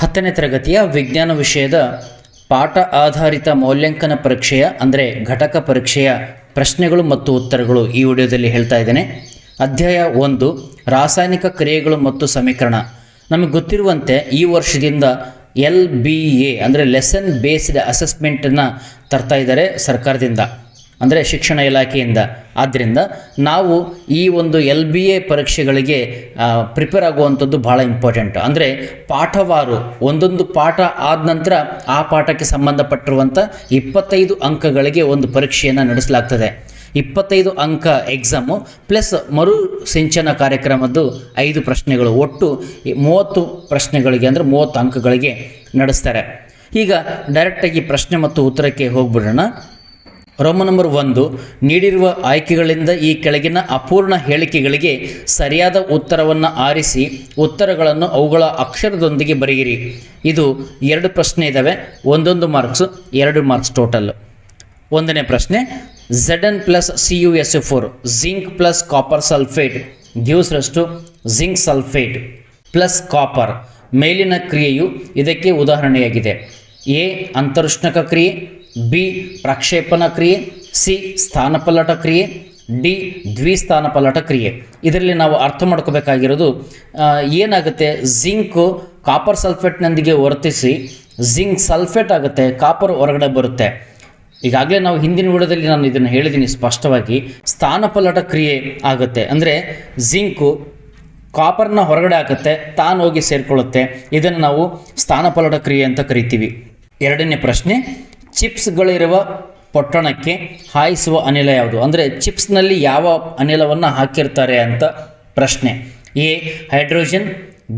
ಹತ್ತನೇ ತರಗತಿಯ ವಿಜ್ಞಾನ ವಿಷಯದ ಪಾಠ ಆಧಾರಿತ ಮೌಲ್ಯಾಂಕನ ಪರೀಕ್ಷೆಯ, ಅಂದರೆ ಘಟಕ ಪರೀಕ್ಷೆಯ ಪ್ರಶ್ನೆಗಳು ಮತ್ತು ಉತ್ತರಗಳು ಈ ವಿಡಿಯೋದಲ್ಲಿ ಹೇಳ್ತಾ ಇದ್ದೇನೆ. ಅಧ್ಯಾಯ ಒಂದು, ರಾಸಾಯನಿಕ ಕ್ರಿಯೆಗಳು ಮತ್ತು ಸಮೀಕರಣ. ನಮಗೆ ಗೊತ್ತಿರುವಂತೆ ಈ ವರ್ಷದಿಂದ ಎಲ್ ಬಿ ಎ, ಅಂದರೆ ಲೆಸನ್ ಬೇಸ್ಡ್ ಅಸೆಸ್ಮೆಂಟನ್ನು ತರ್ತಾ ಇದ್ದಾರೆ ಸರ್ಕಾರದಿಂದ. ಅಂದರೆ ಶಿಕ್ಷಣ ಇಲಾಖೆಯಿಂದ. ಆದ್ದರಿಂದ ನಾವು ಈ ಒಂದು ಎಲ್ ಬಿ ಎ ಪರೀಕ್ಷೆಗಳಿಗೆ ಪ್ರಿಪೇರ್ ಆಗುವಂಥದ್ದು ಭಾಳ ಇಂಪಾರ್ಟೆಂಟ್ ಅಂದರೆ ಪಾಠವಾರು, ಒಂದೊಂದು ಪಾಠ ಆದ ನಂತರ ಆ ಪಾಠಕ್ಕೆ ಸಂಬಂಧಪಟ್ಟಿರುವಂಥ ಇಪ್ಪತ್ತೈದು ಅಂಕಗಳಿಗೆ ಒಂದು ಪರೀಕ್ಷೆಯನ್ನು ನಡೆಸಲಾಗ್ತದೆ. ಇಪ್ಪತ್ತೈದು ಅಂಕ ಎಕ್ಸಾಮು ಪ್ಲಸ್ ಮರು ಸಿಂಚನ ಕಾರ್ಯಕ್ರಮದ್ದು ಐದು ಪ್ರಶ್ನೆಗಳು. ಒಟ್ಟು ಮೂವತ್ತು ಪ್ರಶ್ನೆಗಳಿಗೆ ಅಂದರೆ ಮೂವತ್ತು ಅಂಕಗಳಿಗೆ ನಡೆಸ್ತಾರೆ. ಈಗ ಡೈರೆಕ್ಟಾಗಿ ಪ್ರಶ್ನೆ ಮತ್ತು ಉತ್ತರಕ್ಕೆ ಹೋಗ್ಬಿಡೋಣ. ರೋಮ ನಂಬರ್ ಒಂದು, ನೀಡಿರುವ ಆಯ್ಕೆಗಳಿಂದ ಈ ಕೆಳಗಿನ ಅಪೂರ್ಣ ಹೇಳಿಕೆಗಳಿಗೆ ಸರಿಯಾದ ಉತ್ತರವನ್ನು ಆರಿಸಿ, ಉತ್ತರಗಳನ್ನು ಅವುಗಳ ಅಕ್ಷರದೊಂದಿಗೆ ಬರೆಯಿರಿ. ಇದು ಎರಡು ಪ್ರಶ್ನೆ ಇದ್ದಾವೆ ಒಂದೊಂದು ಮಾರ್ಕ್ಸು, ಎರಡು ಮಾರ್ಕ್ಸ್ ಟೋಟಲ್. ಒಂದನೇ ಪ್ರಶ್ನೆ Z N plus C U S four zinc plus copper sulphate ದಿವಸರಷ್ಟು ರಷ್ಟು ಜಿಂಕ್ ಸಲ್ಫೇಟ್ ಪ್ಲಸ್ ಕಾಪರ್ ಮೇಲಿನ ಕ್ರಿಯೆಯು ಇದಕ್ಕೆ ಉದಾಹರಣೆಯಾಗಿದೆ. ಎ, ಅಂತರುಷ್ಣಕ ಕ್ರಿಯೆ ಬಿ ಪ್ರಕ್ಷೇಪಣ ಕ್ರಿಯೆ, ಸಿ ಸ್ಥಾನಪಲ್ಲಟ ಕ್ರಿಯೆ, ಡಿ ದ್ವಿಸ್ಥಾನಪಲ್ಲಟ ಕ್ರಿಯೆ. ಇದರಲ್ಲಿ ನಾವು ಅರ್ಥ ಮಾಡ್ಕೋಬೇಕಾಗಿರೋದು ಏನಾಗುತ್ತೆ? ಜಿಂಕು ಕಾಪರ್ ಸಲ್ಫೇಟ್ನೊಂದಿಗೆ ವರ್ತಿಸಿ, ಜಿಂಕ್ ಸಲ್ಫೇಟ್ ಆಗುತ್ತೆ ಕಾಪರ್ ಹೊರಗಡೆ ಬರುತ್ತೆ. ಈಗಾಗಲೇ ನಾವು ಹಿಂದಿನ ವಿಡದಲ್ಲಿ ನಾನು ಇದನ್ನು ಹೇಳಿದ್ದೀನಿ ಸ್ಪಷ್ಟವಾಗಿ. ಸ್ಥಾನಪಲ್ಲಟ ಕ್ರಿಯೆ ಆಗುತ್ತೆ. ಅಂದರೆ ಜಿಂಕು ಕಾಪರ್ನ ಹೊರಗಡೆ ಹಾಕುತ್ತೆ, ತಾನು ಹೋಗಿ ಸೇರಿಕೊಳ್ಳುತ್ತೆ. ಇದನ್ನು ನಾವು ಸ್ಥಾನಪಲ್ಲಟ ಕ್ರಿಯೆ ಅಂತ ಕರಿತೀವಿ. ಎರಡನೇ ಪ್ರಶ್ನೆ ಚಿಪ್ಸ್ಗಳಿರುವ ಪೊಟ್ಟಣಕ್ಕೆ ಹಾಯಿಸುವ ಅನಿಲ ಯಾವುದು? ಅಂದರೆ ಚಿಪ್ಸ್ನಲ್ಲಿ ಯಾವ ಅನಿಲವನ್ನು ಹಾಕಿರ್ತಾರೆ ಅಂತ ಪ್ರಶ್ನೆ. A, hydrogen,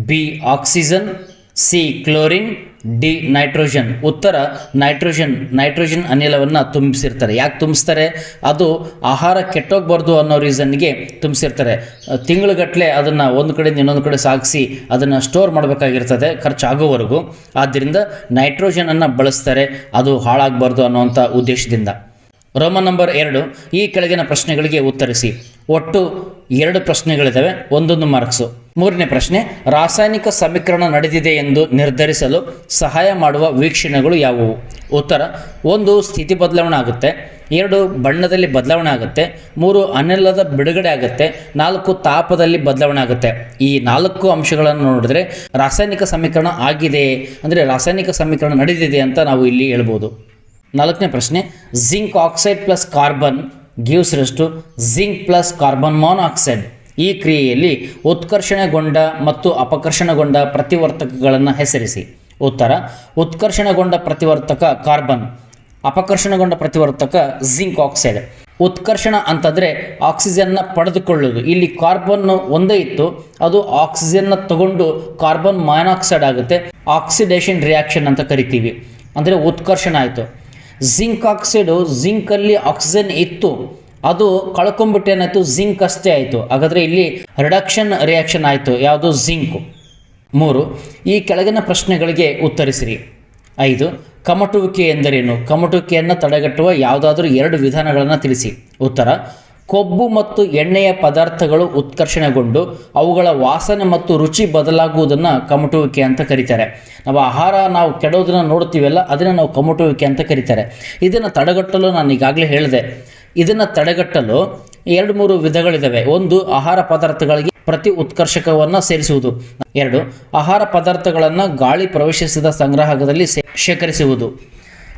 B, oxygen, C, chlorine D nitrogen. ಉತ್ತರ, ನೈಟ್ರೋಜನ್ ನೈಟ್ರೋಜನ್ ಅನಿಲವನ್ನು ತುಂಬಿಸಿರ್ತಾರೆ. ಯಾಕೆ ತುಂಬಿಸ್ತಾರೆ? ಅದು ಆಹಾರ ಕೆಟ್ಟೋಗ್ಬಾರ್ದು ಅನ್ನೋ ರೀಸನ್ಗೆ ತುಂಬಿಸಿರ್ತಾರೆ. ತಿಂಗಳುಗಟ್ಟಲೆ ಅದನ್ನು ಒಂದು ಕಡೆಯಿಂದ ಇನ್ನೊಂದು ಕಡೆ ಸಾಗಿಸಿ ಅದನ್ನು ಸ್ಟೋರ್ ಮಾಡಬೇಕಾಗಿರ್ತದೆ, ಖರ್ಚಾಗೋವರೆಗೂ. ಆದ್ದರಿಂದ ನೈಟ್ರೋಜನನ್ನು ಬಳಸ್ತಾರೆ, ಅದು ಹಾಳಾಗಬಾರ್ದು ಅನ್ನುವಂಥ ಉದ್ದೇಶದಿಂದ. ರೋಮನ್ ನಂಬರ್ ಎರಡು, ಈ ಕೆಳಗಿನ ಪ್ರಶ್ನೆಗಳಿಗೆ ಉತ್ತರಿಸಿ. ಒಟ್ಟು ಎರಡು ಪ್ರಶ್ನೆಗಳಿದ್ದಾವೆ ಒಂದೊಂದು ಮಾರ್ಕ್ಸು. ಮೂರನೇ ಪ್ರಶ್ನೆ, ರಾಸಾಯನಿಕ ಸಮೀಕರಣ ನಡೆದಿದೆ ಎಂದು ನಿರ್ಧರಿಸಲು ಸಹಾಯ ಮಾಡುವ ವೀಕ್ಷಣೆಗಳು ಯಾವುವು? ಉತ್ತರ, ಒಂದು ಸ್ಥಿತಿ ಬದಲಾವಣೆ ಆಗುತ್ತೆ, ಎರಡು ಬಣ್ಣದಲ್ಲಿ ಬದಲಾವಣೆ ಆಗುತ್ತೆ, ಮೂರು ಅನಿಲದ ಬಿಡುಗಡೆ ಆಗುತ್ತೆ, ನಾಲ್ಕು ತಾಪದಲ್ಲಿ ಬದಲಾವಣೆ ಆಗುತ್ತೆ. ಈ ನಾಲ್ಕು ಅಂಶಗಳನ್ನು ನೋಡಿದ್ರೆ ರಾಸಾಯನಿಕ ಸಮೀಕರಣ ಆಗಿದೆ, ಅಂದರೆ ರಾಸಾಯನಿಕ ಸಮೀಕರಣ ನಡೆದಿದೆ ಅಂತ ನಾವು ಇಲ್ಲಿ ಹೇಳ್ಬೋದು. ನಾಲ್ಕನೇ ಪ್ರಶ್ನೆ, zinc oxide plus carbon, gives ರಷ್ಟು ಜಿಂಕ್ ಪ್ಲಸ್ ಕಾರ್ಬನ್ ಮಾನಾಕ್ಸೈಡ್. ಈ ಕ್ರಿಯೆಯಲ್ಲಿ ಉತ್ಕರ್ಷಣೆಗೊಂಡ ಮತ್ತು ಅಪಕರ್ಷಣಗೊಂಡ ಪ್ರತಿವರ್ತಕಗಳನ್ನು ಹೆಸರಿಸಿ. ಉತ್ತರ, ಉತ್ಕರ್ಷಣಗೊಂಡ ಪ್ರತಿವರ್ತಕ ಕಾರ್ಬನ್, ಅಪಕರ್ಷಣಗೊಂಡ ಪ್ರತಿವರ್ತಕ ಜಿಂಕ್ ಆಕ್ಸೈಡ್. ಉತ್ಕರ್ಷಣ ಅಂತಂದರೆ ಆಕ್ಸಿಜನ್ನ ಪಡೆದುಕೊಳ್ಳೋದು ಇಲ್ಲಿ ಕಾರ್ಬನ್ ಒಂದೇ ಇತ್ತು, ಅದು ಆಕ್ಸಿಜನ್ನ ತಗೊಂಡು ಕಾರ್ಬನ್ ಮೈನಾಕ್ಸೈಡ್ ಆಗುತ್ತೆ, ಆಕ್ಸಿಡೇಷನ್ ರಿಯಾಕ್ಷನ್ ಅಂತ ಕರಿತೀವಿ. ಅಂದರೆ ಉತ್ಕರ್ಷಣ ಆಯಿತು. ಜಿಂಕ್ ಆಕ್ಸೈಡು, ಜಿಂಕಲ್ಲಿ ಆಕ್ಸಿಜನ್ ಇತ್ತು ಅದು ಕಳ್ಕೊಂಬಿಟ್ಟೇನಾಯಿತು? ಜಿಂಕ್ ಅಷ್ಟೇ ಆಯಿತು. ಹಾಗಾದರೆ ಇಲ್ಲಿ ರಿಡಕ್ಷನ್ ರಿಯಾಕ್ಷನ್ ಆಯಿತು. ಯಾವುದು? ಜಿಂಕು. ಮೂರು, ಈ ಕೆಳಗಿನ ಪ್ರಶ್ನೆಗಳಿಗೆ ಉತ್ತರಿಸಿರಿ. ಐದು, ಕಮಟುವಿಕೆ ಎಂದರೇನು? ಕಮಟುವಿಕೆಯನ್ನು ತಡೆಗಟ್ಟುವ ಯಾವುದಾದ್ರೂ ಎರಡು ವಿಧಾನಗಳನ್ನು ತಿಳಿಸಿ. ಉತ್ತರ ಕೊಬ್ಬು ಮತ್ತು ಎಣ್ಣೆಯ ಪದಾರ್ಥಗಳು ಉತ್ಕರ್ಷಣೆಗೊಂಡು ಅವುಗಳ ವಾಸನೆ ಮತ್ತು ರುಚಿ ಬದಲಾಗುವುದನ್ನು ಕಮಟುವಿಕೆ ಅಂತ ಕರೀತಾರೆ. ನಾವು ಆಹಾರ, ನಾವು ಕೆಡೋದನ್ನು ನೋಡ್ತೀವಲ್ಲ ಅದನ್ನು ನಾವು ಕಮಟುವಿಕೆ ಅಂತ ಕರೀತಾರೆ. ಇದನ್ನು ತಡೆಗಟ್ಟಲು ನಾನು ಈಗಾಗಲೇ ಹೇಳಿದೆ. ಇದನ್ನು ತಡೆಗಟ್ಟಲು ಎರಡು ಮೂರು ವಿಧಗಳಿದ್ದಾವೆ ಒಂದು, ಆಹಾರ ಪದಾರ್ಥಗಳಿಗೆ ಪ್ರತಿ ಉತ್ಕರ್ಷಕವನ್ನು ಸೇರಿಸುವುದು. ಎರಡು, ಆಹಾರ ಪದಾರ್ಥಗಳನ್ನು ಗಾಳಿ ಪ್ರವೇಶಿಸಿದ ಸಂಗ್ರಾಹಕದಲ್ಲಿ ಶೇಖರಿಸುವುದು.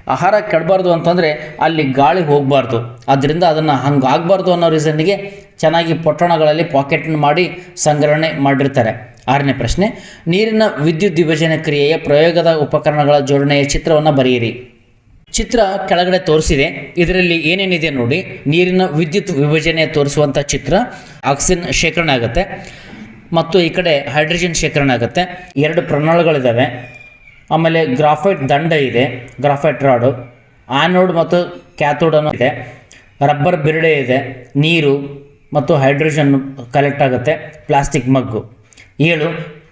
ಆಹಾರ ಕೆಡಬಾರ್ದು ಅಂತಂದರೆ ಅಲ್ಲಿ ಗಾಳಿ ಹೋಗಬಾರ್ದು. ಆದ್ದರಿಂದ ಅದನ್ನು ಹಂಗೆ ಆಗಬಾರ್ದು ಅನ್ನೋ ರೀಸನ್ಗೆ ಚೆನ್ನಾಗಿ ಪೊಟ್ಟಣಗಳಲ್ಲಿ ಪಾಕೆಟ್ ಮಾಡಿ ಸಂಗ್ರಹಣೆ ಮಾಡಿರ್ತಾರೆ. ಆರನೇ ಪ್ರಶ್ನೆ, ನೀರಿನ ವಿದ್ಯುತ್ ವಿಭಜನೆ ಕ್ರಿಯೆಯ ಪ್ರಯೋಗದ ಉಪಕರಣಗಳ ಜೋಡಣೆಯ ಚಿತ್ರವನ್ನು ಬರೆಯಿರಿ. ಚಿತ್ರ ಕೆಳಗಡೆ ತೋರಿಸಿದೆ. ಇದರಲ್ಲಿ ಏನೇನಿದೆ ನೋಡಿ. ನೀರಿನ ವಿದ್ಯುತ್ ವಿಭಜನೆ ತೋರಿಸುವಂಥ ಚಿತ್ರ ಆಕ್ಸಿಜನ್ ಶೇಖರಣೆ ಆಗುತ್ತೆ. ಮತ್ತು ಈ ಕಡೆ ಹೈಡ್ರೋಜನ್ ಶೇಖರಣೆ ಆಗುತ್ತೆ. ಎರಡು ಪ್ರಣಾಳಗಳಿದ್ದಾವೆ ಆಮೇಲೆ ಗ್ರಾಫೈಟ್ ದಂಡ ಇದೆ, ಗ್ರಾಫೈಟ್ ರಾಡು, ಆನೋಡ್ ಮತ್ತು ಕ್ಯಾಥೋಡ್ ಅನ್ನೋ ಇದೆ. ರಬ್ಬರ್ ಬಿರಡೆ ಇದೆ, ನೀರು ಮತ್ತು ಹೈಡ್ರೋಜನ್ ಕಲೆಕ್ಟ್ ಆಗುತ್ತೆ, ಪ್ಲಾಸ್ಟಿಕ್ ಮಗ್ಗು. ಏಳು,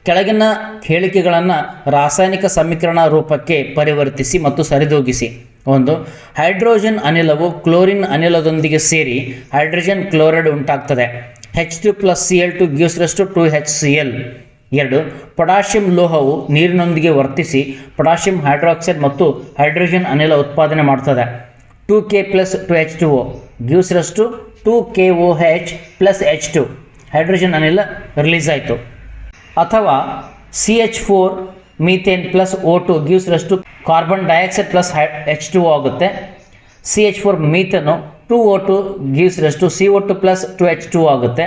ಕೆಳಗಿನ ಹೇಳಿಕೆಗಳನ್ನು ರಾಸಾಯನಿಕ ಸಮೀಕರಣ ರೂಪಕ್ಕೆ ಪರಿವರ್ತಿಸಿ ಮತ್ತು ಸರಿದೂಗಿಸಿ. ಒಂದು, ಹೈಡ್ರೋಜನ್ ಅನಿಲವು ಕ್ಲೋರಿನ್ ಅನಿಲದೊಂದಿಗೆ ಸೇರಿ ಹೈಡ್ರೋಜನ್ ಕ್ಲೋರೈಡ್ ಉಂಟಾಗ್ತದೆ. H two plus C L two gives rest two H C L ಎರಡು, ಪೊಟ್ಯಾಷಿಯಂ ಲೋಹವು ನೀರಿನೊಂದಿಗೆ ವರ್ತಿಸಿ ಪೊಟ್ಯಾಷಿಯಂ ಹೈಡ್ರಾಕ್ಸೈಡ್ ಮತ್ತು ಹೈಡ್ರೋಜನ್ ಅನಿಲ ಉತ್ಪಾದನೆ ಮಾಡ್ತದೆ. Two K plus two H two O gives ರಷ್ಟು two K O H plus H two. Hydrogen ಅನಿಲ ರಿಲೀಸ್ ಆಯಿತು. ಅಥವಾ C H four methane plus O two gives ರಷ್ಟು ಕಾರ್ಬನ್ ಡೈಆಕ್ಸೈಡ್ ಪ್ಲಸ್ ಹೈ ಎಚ್ ಟು ಆಗುತ್ತೆ. C H four methane two O two gives ರಷ್ಟು C O two plus two H two ಆಗುತ್ತೆ.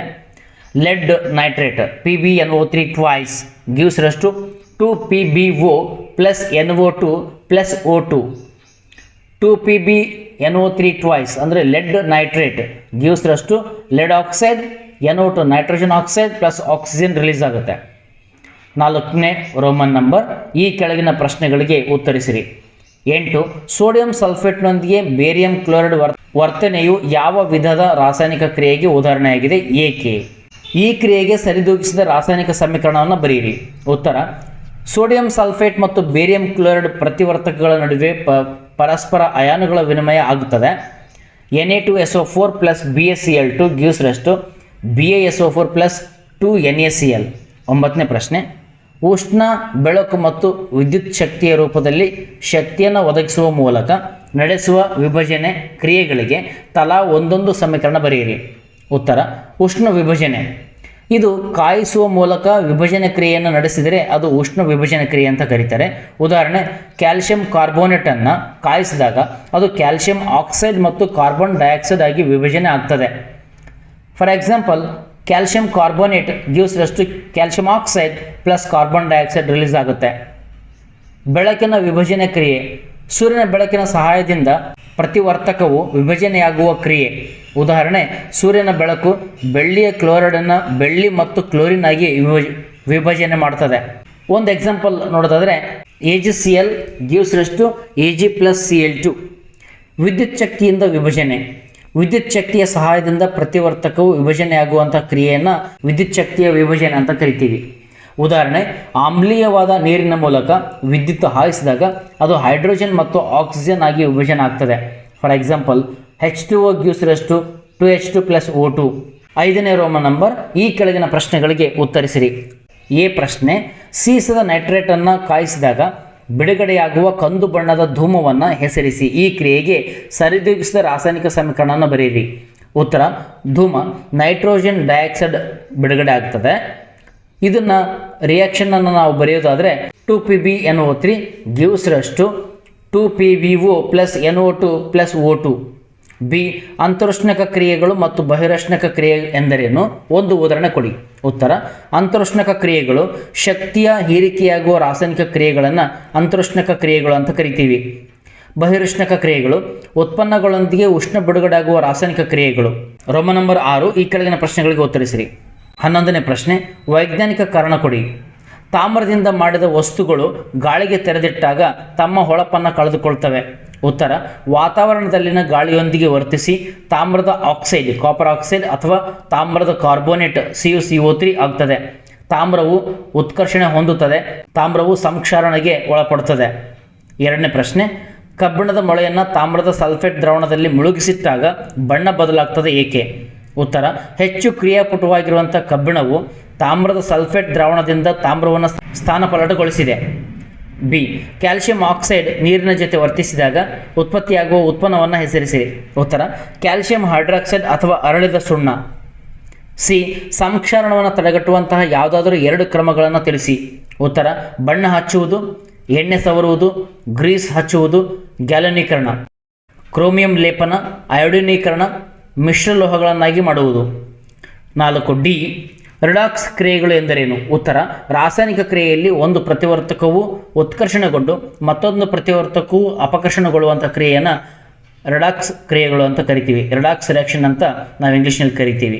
Plus N O two plus O two two P B N O three twice ಅಂದರೆ nitrate gives ರಷ್ಟು lead oxide N O two nitrogen oxide plus oxygen release ಆಗುತ್ತೆ. ನಾಲ್ಕನೇ Roman number, ಈ ಕೆಳಗಿನ ಪ್ರಶ್ನೆಗಳಿಗೆ ಉತ್ತರಿಸಿರಿ. ಎಂಟು, ಸೋಡಿಯಂ ಸಲ್ಫೇಟ್ನೊಂದಿಗೆ ಬೇರಿಯಂ ಕ್ಲೋರೈಡ್ ವರ್, ವರ್ತನೆಯು ಯಾವ ವಿಧದ ರಾಸಾಯನಿಕ ಕ್ರಿಯೆಗೆ ಉದಾಹರಣೆಯಾಗಿದೆ? ಏಕೆ? ಈ ಕ್ರಿಯೆಗೆ ಸರಿದೂಗಿಸಿದ ರಾಸಾಯನಿಕ ಸಮೀಕರಣವನ್ನು ಬರೆಯಿರಿ ಉತ್ತರ, ಸೋಡಿಯಂ ಸಲ್ಫೇಟ್ ಮತ್ತು ಬೇರಿಯಂ ಕ್ಲೋರೈಡ್ ಪ್ರತಿವರ್ತಕಗಳ ನಡುವೆ ಪ, ಪರಸ್ಪರ ಅಯಾನುಗಳ ವಿನಿಮಯ ಆಗುತ್ತದೆ. N A two S O four plus B S C L two gives ರಷ್ಟು B A S O four plus two N A C L ಒಂಬತ್ತನೇ ಪ್ರಶ್ನೆ, ಉಷ್ಣ, ಬೆಳಕು ಮತ್ತು ವಿದ್ಯುತ್ ಶಕ್ತಿಯ ರೂಪದಲ್ಲಿ ಶಕ್ತಿಯನ್ನು ಒದಗಿಸುವ ಮೂಲಕ ನಡೆಸುವ ವಿಭಜನೆ ಕ್ರಿಯೆಗಳಿಗೆ ತಲಾ ಒಂದೊಂದು ಸಮೀಕರಣ ಬರೆಯಿರಿ ಉತ್ತರ, ಉಷ್ಣ ವಿಭಜನೆ. ಇದು ಕಾಯಿಸುವ ಮೂಲಕ ವಿಭಜನೆ ಕ್ರಿಯೆಯನ್ನು ನಡೆಸಿದರೆ ಅದು ಉಷ್ಣ ವಿಭಜನೆ ಕ್ರಿಯೆ ಅಂತ ಕರೀತಾರೆ. ಉದಾಹರಣೆ ಕ್ಯಾಲ್ಸಿಯಂ ಕಾರ್ಬೋನೇಟನ್ನು ಕಾಯಿಸಿದಾಗ ಅದು ಕ್ಯಾಲ್ಸಿಯಂ ಆಕ್ಸೈಡ್ ಮತ್ತು ಕಾರ್ಬನ್ ಡೈಆಕ್ಸೈಡ್ ಆಗಿ ವಿಭಜನೆ ಆಗ್ತದೆ. For example calcium carbonate gives ರಷ್ಟು calcium oxide plus carbon dioxide release ಆಗುತ್ತೆ. ಬೆಳಕಿನ ವಿಭಜನೆ ಕ್ರಿಯೆ, ಸೂರ್ಯನ ಬೆಳಕಿನ ಸಹಾಯದಿಂದ ಪ್ರತಿವರ್ತಕವು ವಿಭಜನೆಯಾಗುವ ಕ್ರಿಯೆ. ಉದಾಹರಣೆ, ಸೂರ್ಯನ ಬೆಳಕು ಬೆಳ್ಳಿಯ ಕ್ಲೋರೈಡನ್ನು ಬೆಳ್ಳಿ ಮತ್ತು ಕ್ಲೋರಿನ್ ಆಗಿ ವಿಭಜ, ವಿಭಜನೆ ಮಾಡ್ತದೆ. ಒಂದು ಎಕ್ಸಾಂಪಲ್ ನೋಡೋದಾದರೆ A G C L gives ರಷ್ಟು A G plus C L two ವಿದ್ಯುತ್ ಶಕ್ತಿಯಿಂದ ವಿಭಜನೆ. ವಿದ್ಯುತ್ ಶಕ್ತಿಯ ಸಹಾಯದಿಂದ ಪ್ರತಿವರ್ತಕವು ವಿಭಜನೆಯಾಗುವಂಥ ಕ್ರಿಯೆಯನ್ನು ವಿದ್ಯುತ್ ಶಕ್ತಿಯ ವಿಭಜನೆ ಅಂತ ಕರಿತೀವಿ. ಉದಾಹರಣೆ, ಆಮ್ಲೀಯವಾದ ನೀರಿನ ಮೂಲಕ ವಿದ್ಯುತ್ ಹಾಯಿಸಿದಾಗ ಅದು ಹೈಡ್ರೋಜನ್ ಮತ್ತು ಆಕ್ಸಿಜನ್ ಆಗಿ ವಿಭಜನೆ ಆಗ್ತದೆ. For example H two O gives ರಷ್ಟು two H two plus O two ಐದನೇ ರೋಮ ನಂಬರ್, ಈ ಕೆಳಗಿನ ಪ್ರಶ್ನೆಗಳಿಗೆ ಉತ್ತರಿಸಿರಿ. ಎ ಪ್ರಶ್ನೆ, ಸೀಸದ ನೈಟ್ರೇಟನ್ನು ಕಾಯಿಸಿದಾಗ ಬಿಡುಗಡೆಯಾಗುವ ಕಂದು ಬಣ್ಣದ ಧೂಮವನ್ನು ಹೆಸರಿಸಿ, ಈ ಕ್ರಿಯೆಗೆ ಸರಿದೂಗಿಸಿದ ರಾಸಾಯನಿಕ ಸಮೀಕರಣವನ್ನು ಬರೆಯಿರಿ. ಉತ್ತರ, ಧೂಮ, ನೈಟ್ರೋಜನ್ ಡೈಆಕ್ಸೈಡ್ ಬಿಡುಗಡೆ ಆಗ್ತದೆ. ಇದನ್ನು ರಿಯಾಕ್ಷನನ್ನು ನಾವು ಬರೆಯೋದಾದರೆ two P B N O three gives ರಷ್ಟು two P V O plus N O two plus O two B ಅಂತರುಷ್ಣಕ ಕ್ರಿಯೆಗಳು ಮತ್ತು ಬಹಿರಷ್ಣಕ ಕ್ರಿಯೆ ಎಂದರೇನು? ಒಂದು ಉದಾಹರಣೆ ಕೊಡಿ. ಉತ್ತರ ಅಂತರುಷ್ಣಕ ಕ್ರಿಯೆಗಳು ಶಕ್ತಿಯ ಹೀರಿಕೆಯಾಗುವ ರಾಸಾಯನಿಕ ಕ್ರಿಯೆಗಳನ್ನು ಅಂತರುಷ್ಣಕ ಕ್ರಿಯೆಗಳು ಅಂತ ಕರಿತೀವಿ. ಬಹಿರುಷ್ಣಕ ಕ್ರಿಯೆಗಳು ಉತ್ಪನ್ನಗಳೊಂದಿಗೆ ಉಷ್ಣ ಬಿಡುಗಡೆಯಾಗುವ ರಾಸಾಯನಿಕ ಕ್ರಿಯೆಗಳು. ರೋಮ ನಂಬರ್ ಆರು, ಈ ಕೆಳಗಿನ ಪ್ರಶ್ನೆಗಳಿಗೆ ಉತ್ತರಿಸಿರಿ. ಹನ್ನೊಂದನೇ ಪ್ರಶ್ನೆ, ವೈಜ್ಞಾನಿಕ ಕಾರಣ ಕೊಡಿ. ತಾಮ್ರದಿಂದ ಮಾಡಿದ ವಸ್ತುಗಳು ಗಾಳಿಗೆ ತೆರೆದಿಟ್ಟಾಗ ತಮ್ಮ ಹೊಳಪನ್ನು ಕಳೆದುಕೊಳ್ತವೆ. ಉತ್ತರ, ವಾತಾವರಣದಲ್ಲಿನ ಗಾಳಿಯೊಂದಿಗೆ ವರ್ತಿಸಿ ತಾಮ್ರದ ಆಕ್ಸೈಡ್ ಕಾಪರ್ ಆಕ್ಸೈಡ್ ಅಥವಾ ತಾಮ್ರದ carbonate C U C O three ಆಗ್ತದೆ. ತಾಮ್ರವು ಉತ್ಕರ್ಷಣೆ ಹೊಂದುತ್ತದೆ, ತಾಮ್ರವು ಸಂಕ್ಷಾರಣೆಗೆ ಒಳಪಡುತ್ತದೆ. ಎರಡನೇ ಪ್ರಶ್ನೆ, ಕಬ್ಬಿಣದ ಮೊಳೆಯನ್ನು ತಾಮ್ರದ ಸಲ್ಫೇಟ್ ದ್ರಾವಣದಲ್ಲಿ ಮುಳುಗಿಸಿಟ್ಟಾಗ ಬಣ್ಣ ಬದಲಾಗ್ತದೆ ಏಕೆ? ಉತ್ತರ, ಹೆಚ್ಚು ಕ್ರಿಯಾಪಟುವಾಗಿರುವಂಥ ಕಬ್ಬಿಣವು ತಾಮ್ರದ ಸಲ್ಫೇಟ್ ದ್ರಾವಣದಿಂದ ತಾಮ್ರವನ್ನು ಸ್ಥಾನಪಲ್ಲಟಗೊಳಿಸಿದೆ. ಬಿ. ಕ್ಯಾಲ್ಸಿಯಂ ಆಕ್ಸೈಡ್ ನೀರಿನ ಜೊತೆ ವರ್ತಿಸಿದಾಗ ಉತ್ಪತ್ತಿಯಾಗುವ ಉತ್ಪನ್ನವನ್ನು ಹೆಸರಿಸಿರಿ ಉತ್ತರ ಕ್ಯಾಲ್ಸಿಯಂ ಹೈಡ್ರಾಕ್ಸೈಡ್ ಅಥವಾ ಅರಳಿದ ಸುಣ್ಣ. ಸಿ, ಸಂಕ್ಷಾರಣವನ್ನು ತಡೆಗಟ್ಟುವಂತಹ ಯಾವುದಾದರೂ ಎರಡು ಕ್ರಮಗಳನ್ನು ತಿಳಿಸಿ. ಉತ್ತರ, ಬಣ್ಣ ಹಚ್ಚುವುದು, ಎಣ್ಣೆ ಸವರುವುದು, ಗ್ರೀಸ್ ಹಚ್ಚುವುದು, ಗ್ಯಾಲನೀಕರಣ. ಕ್ರೋಮಿಯಂ ಲೇಪನ, ಅಯೋಡಿನೀಕರಣ ಮಿಶ್ರಲೋಹಗಳನ್ನಾಗಿ ಮಾಡುವುದು. ನಾಲ್ಕು, ಡಿ ರಿಡಾಕ್ಸ್ ಕ್ರಿಯೆಗಳು ಎಂದರೇನು? ಉತ್ತರ, ರಾಸಾಯನಿಕ ಕ್ರಿಯೆಯಲ್ಲಿ ಒಂದು ಪ್ರತಿವರ್ತಕವು ಉತ್ಕರ್ಷಣೆಗೊಂಡು ಮತ್ತೊಂದು ಪ್ರತಿವರ್ತಕವು ಅಪಕರ್ಷಣಗೊಳ್ಳುವಂಥ ಕ್ರಿಯೆಯನ್ನು ರೆಡಾಕ್ಸ್ ಕ್ರಿಯೆಗಳು ಅಂತ ಕರಿತೀವಿ. ರೆಡಾಕ್ಸ್ ರಿಯಾಕ್ಷನ್ ಅಂತ ನಾವು ಇಂಗ್ಲೀಷ್ನಲ್ಲಿ ಕರಿತೀವಿ.